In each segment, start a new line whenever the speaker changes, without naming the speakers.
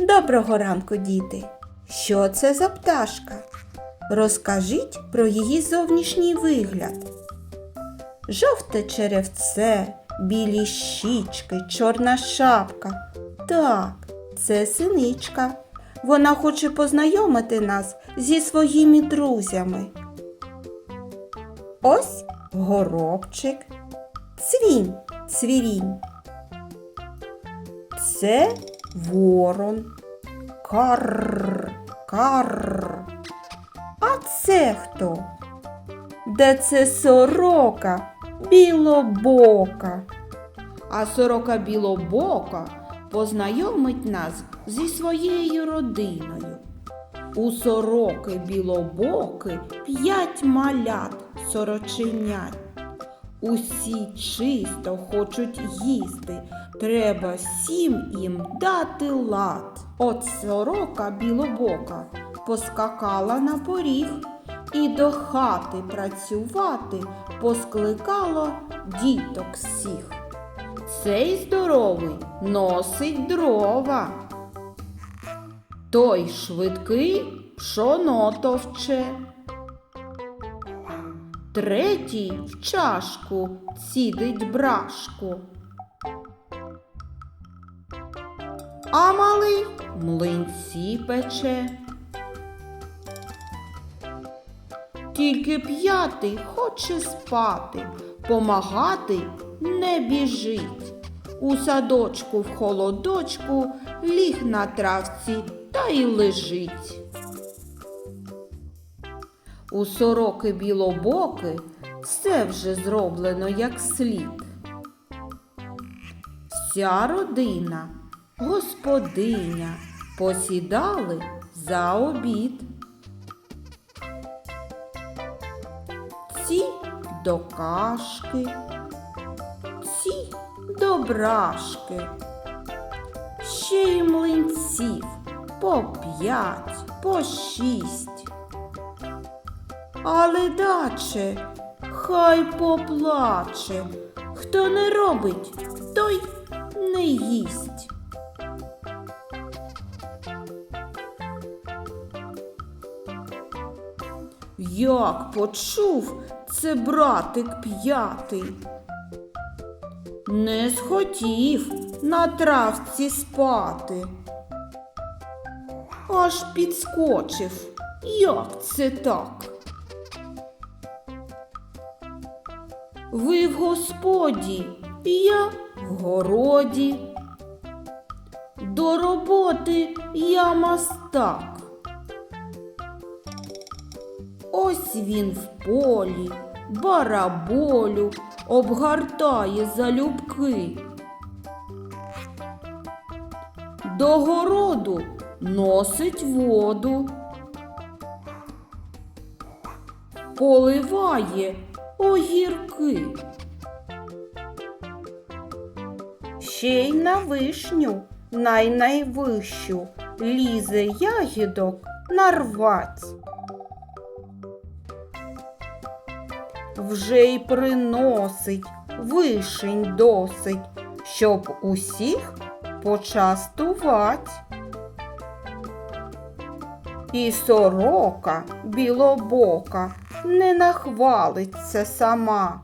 Доброго ранку, діти! Що це за пташка? Розкажіть про її зовнішній вигляд. Жовте черевце, білі щічки, чорна шапка. Так, це синичка. Вона хоче познайомити нас зі своїми друзями. Ось горобчик, цвінь, цвірінь. Це ворон. Карр, карр. А це хто? Де це сорока білобока. А сорока білобока познайомить нас зі своєю родиною. У сороки білобоки п'ять малят сороченят. Усі чисто хочуть їсти, треба всім їм дати лад. От сорока білобока поскакала на поріг і до хати працювати поскликала діток всіх. Цей здоровий носить дрова. Той швидкий пшоно товче. Третій в чашку цідить брашку. А малий млинці пече. Тільки п'ятий хоче спати, помагати не біжить. У садочку в холодочку ліг на травці та й лежить. У сороки білобоки все вже зроблено як слід. Вся родина, господиня посідали за обід. Ці до кашки, ці до брашки, ще й млинців по п'ять, по шість. Але даче, хай поплаче, хто не робить, той не їсть. Як почув це братик п'ятий. Не схотів на травці спати. Аж підскочив. Як це так? Ви в господі, я в городі. До роботи я мастак. Ось він в полі, бараболю обгортає залюбки. До городу носить воду, поливає огірки. Ще й на вишню, най-найвищу, лізе ягідок нарвать. Вже й приносить вишень досить, щоб усіх почастувать. І сорока білобока не нахвалиться сама.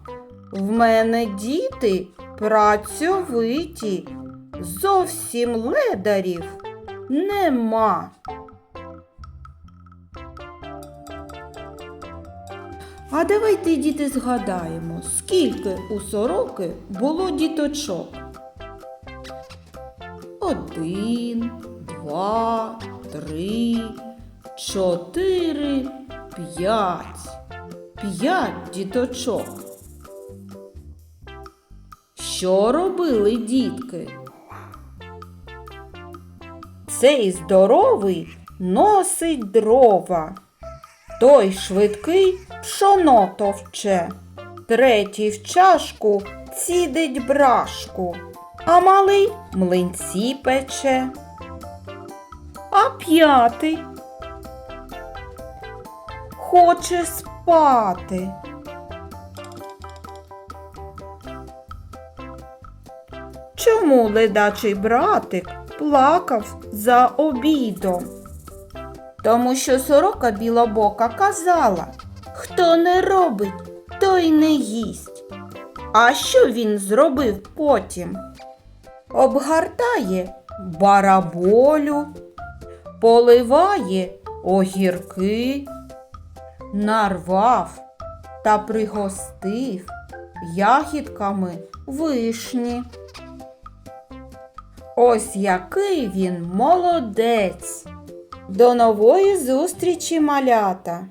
В мене діти працьовиті, зовсім ледарів нема. А давайте, діти, згадаємо, скільки у сороки було діточок. Один, два, три, чотири, п'ять. П'ять діточок. Що робили дітки? Цей здоровий носить дрова. Той швидкий пшоно товче, третій в чашку цідить брашку, а малий млинці пече. А п'ятий хоче спати. Чому ледачий братик плакав за обідом. Тому що сорока білобока казала, хто не робить, той не їсть. А що він зробив потім? Обгортає бараболю, поливає огірки, нарвав та пригостив ягідками вишні. Ось який він молодець. До нової зустрічі, малята!